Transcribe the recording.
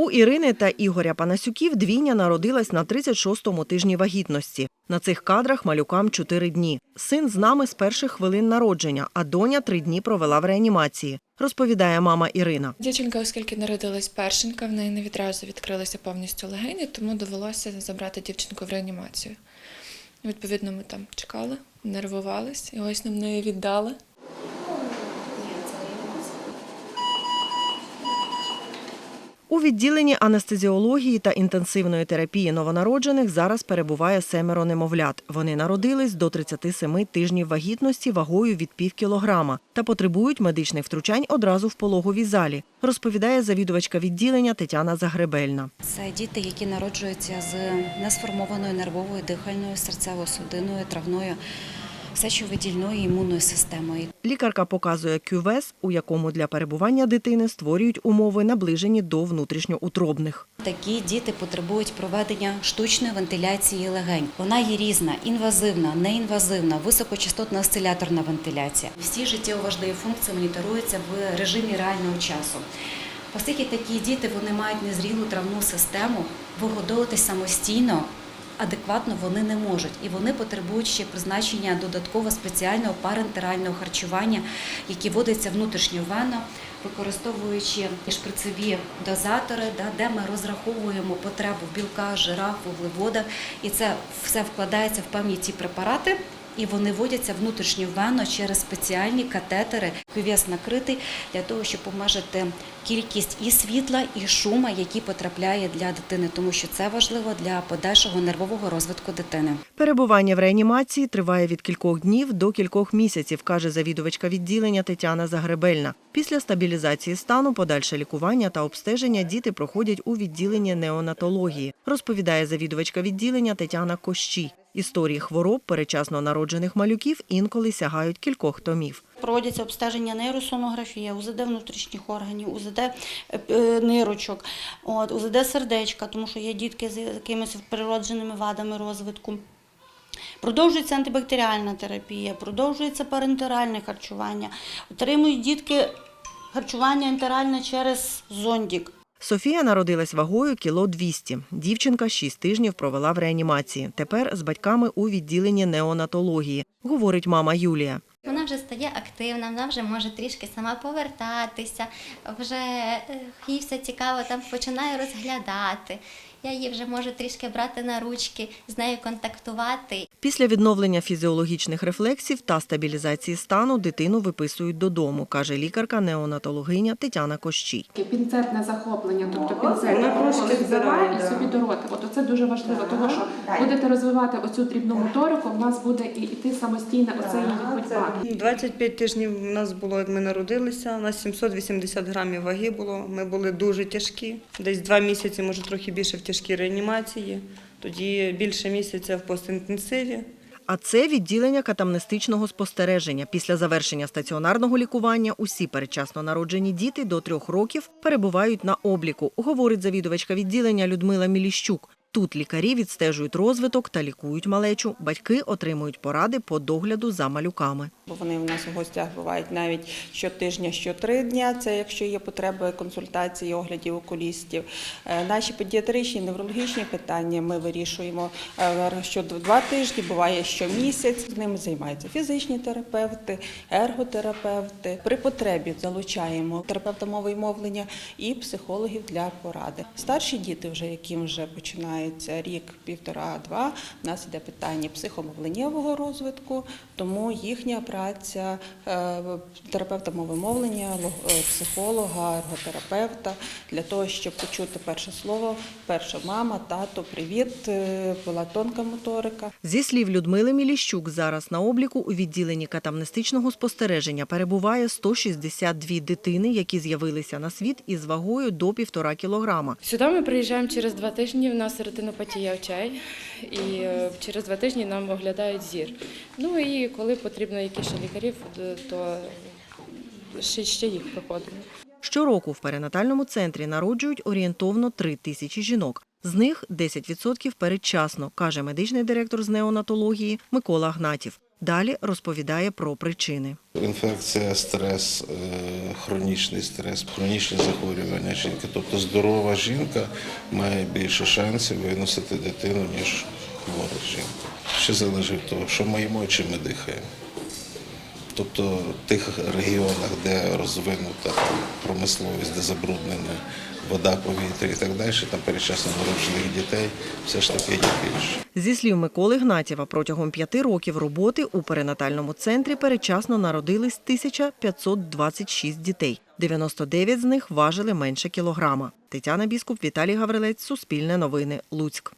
У Ірини та Ігоря Панасюків двійня народилась на 36-му тижні вагітності. На цих кадрах малюкам 4 дні. Син з нами з перших хвилин народження, а доня три дні провела в реанімації, розповідає мама Ірина. Дівчинка, оскільки народилась першенька, в неї не відразу відкрилися повністю легені, тому довелося забрати дівчинку в реанімацію. Відповідно, ми там чекали, нервувались, і ось нам неї віддали. У відділенні анестезіології та інтенсивної терапії новонароджених зараз перебуває семеро немовлят. Вони народились до 37 тижнів вагітності вагою від пів кілограма та потребують медичних втручань одразу в пологовій залі, розповідає завідувачка відділення Тетяна Загребельна. Це діти, які народжуються з несформованою нервовою, дихальною, серцево-судинною, травною, сечовидільною імунною системою. Лікарка показує кювес, у якому для перебування дитини створюють умови, наближені до внутрішньоутробних. Такі діти потребують проведення штучної вентиляції легень. Вона є різна: інвазивна, неінвазивна, високочастотна осциляторна вентиляція. Всі життєво важливі функції моніторуються в режимі реального часу. Оскільки такі діти вони мають незрілу травну систему, вигодовуватись самостійно. Адекватно вони не можуть, і вони потребують ще призначення додатково спеціального парентерального харчування, яке вводиться внутрішньовенно, використовуючи шприцеві дозатори, де ми розраховуємо потребу в білках, жирах, вуглеводах, і це все вкладається в певні ті препарати. І вони вводяться внутрішньовенно через спеціальні катетери. Кювес накритий для того, щоб обмежити кількість і світла, і шума, який потрапляє для дитини, тому що це важливо для подальшого нервового розвитку дитини. Перебування в реанімації триває від кількох днів до кількох місяців, каже завідувачка відділення Тетяна Загребельна. Після стабілізації стану, подальше лікування та обстеження діти проходять у відділенні неонатології, розповідає завідувачка відділення Тетяна Кощій. Історії хвороб перечасно народжених малюків інколи сягають кількох томів. Проводяться обстеження нейросонографія, УЗД внутрішніх органів, УЗД е, е, нирочок, от, УЗД сердечка, тому що є дітки з якимись природженими вадами розвитку. Продовжується антибактеріальна терапія, продовжується парентеральне харчування. Отримують дітки харчування ентеральне через зондік. Софія народилась вагою кіло 200. Дівчинка 6 тижнів провела в реанімації. Тепер з батьками у відділенні неонатології, говорить мама Юлія. Вона вже стає активна, вона вже може трішки сама повертатися, вже е, їй все цікаво, там починає розглядати. Я її вже можу трішки брати на ручки, з нею контактувати. Після відновлення фізіологічних рефлексів та стабілізації стану дитину виписують додому, каже лікарка-неонатологиня Тетяна Кощій. Пінцетне захоплення, тобто пінцет коли взяла і собі до рота. От це дуже важливо, тому що будете розвивати оцю дрібну моторику, в нас буде і йти самостійно оце її ходьба. 25 тижнів у нас було, як ми народилися. У нас 780 грамів ваги було. Ми були дуже тяжкі. Десь два місяці, може трохи більше в тяжкій реанімації. Тоді більше місяця в постінтенсиві. А це відділення катамнестичного спостереження. Після завершення стаціонарного лікування усі передчасно народжені діти до трьох років перебувають на обліку, говорить завідувачка відділення Людмила Міліщук. Тут лікарі відстежують розвиток та лікують малечу. Батьки отримують поради по догляду за малюками. Вони в нас у гостях бувають навіть щотижня, щотри дня. Це якщо є потреба консультації, оглядів окулістів. Е, Наші педіатричні, неврологічні питання ми вирішуємо е, що два тижні, буває щомісяць. З ними займаються фізичні терапевти, ерготерапевти. При потребі залучаємо терапевта мови і мовлення і психологів для поради. Старші діти, вже яким вже починається рік, півтора-два, у нас іде питання психомовленнєвого розвитку, тому їхня праця е, терапевта мови мовлення, лог- е, психолога, ерготерапевта для того, щоб почути перше слово, перша мама, тато, привіт, е, була тонка моторика. Зі слів Людмили Міліщук, зараз на обліку у відділенні катамнестичного спостереження перебуває 162 дитини, які з'явилися на світ із вагою до півтора кілограма. Сюди ми приїжджаємо через два тижні. У нас ретинопатія очей, і е, через два тижні нам оглядають зір. Ну і коли потрібно якісь лікарів, то ще їх проходимо. Щороку в перинатальному центрі народжують орієнтовно три тисячі жінок. З них 10% передчасно, каже медичний директор з неонатології Микола Гнатів. Далі розповідає про причини. Інфекція, стрес, е, хронічний стрес, хронічні захворювання жінки. Тобто здорова жінка має більше шансів виносити дитину, ніж хвора жінка. Ще залежить від того, що ми їмо і чим ми дихаємо. Тобто в тих регіонах, де розвинута промисловість, де забруднена вода, повітря і так далі, там передчасно народжених дітей все ж таки є більше. Зі слів Миколи Гнатєва, протягом п'яти років роботи у перинатальному центрі передчасно народились 1526 дітей. 99 з них важили менше кілограма. Тетяна Біскуп, Віталій Гаврилець, Суспільне новини, Луцьк.